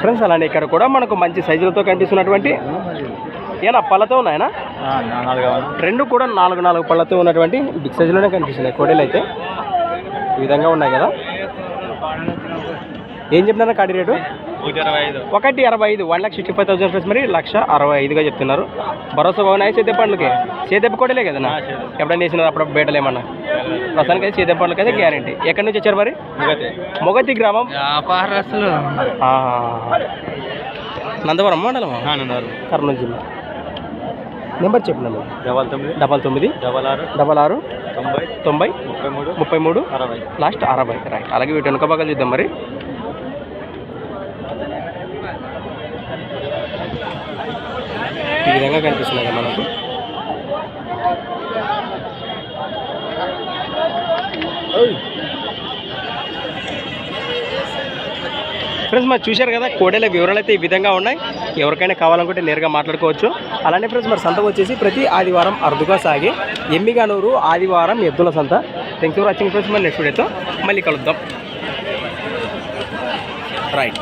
Friends అలానే ఇక్కడ కూడా మనకు మంచి సైజులతో కనిపిస్తున్నటువంటి ఏనా పళ్ళతో ఉన్నాయనా? రెండు కూడా నాలుగు నాలుగు పళ్ళతో ఉన్నటువంటి బిగ్ సైజులోనే కనిపిస్తున్నాయి కోడీలు అయితే. ఈ విధంగా ఉన్నాయి కదా. ఏం చెప్తున్నారు కాడి రేటు? ఒకటి అరవై ఐదు one lakh sixty five thousand friends మరి లక్ష అరవై ఐదుగా చెప్తున్నారు. భరోసా బాగున్నాయి చేతే పండ్లకి చేతే కోడలే కదా ఎప్పుడైనా వేసినారు అప్పుడు బేటలు ఏమన్నా ప్రస్తుతానికి అయితే చేతే పండ్లకి అయితే గ్యారంటీ ఎక్కడి నుంచి వచ్చారు మరి? మొగతి. గ్రామం? నందవరం మండలం కర్నూలు జిల్లా. నెంబర్ చెప్పినాను డబల్ తొమ్మిది. డబల్ తొమ్మిది. డబల్ ఆరు. డబల్ ఆరు. తొంభై. తొంభై. ముప్పై మూడు. ముప్పై మూడు. అరవై. లాస్ట్ అరవై. రైట్ అలాగే వీటి వెనుక భాగాలు చూద్దాం మరి. ఈ విధంగా కనిపిస్తున్నాయి కదా మనకు. ఫ్రెండ్స్ మరి చూశారు కదా కోడెల వివరాలు అయితే ఈ విధంగా ఉన్నాయి. ఎవరికైనా కావాలనుకుంటే నేరుగా మాట్లాడుకోవచ్చు. అలానే ఫ్రెండ్స్ మరి సంత వచ్చేసి ప్రతి ఆదివారం అరుదుగా సాగే ఎమ్మిగానూరు ఆదివారం ఎద్దుల సంత. థ్యాంక్స్ ఫర్ వాచింగ్ ఫ్రెండ్స్ మరి నెక్స్ట్ వీడియోతో మళ్ళీ కలుద్దాం. రైట్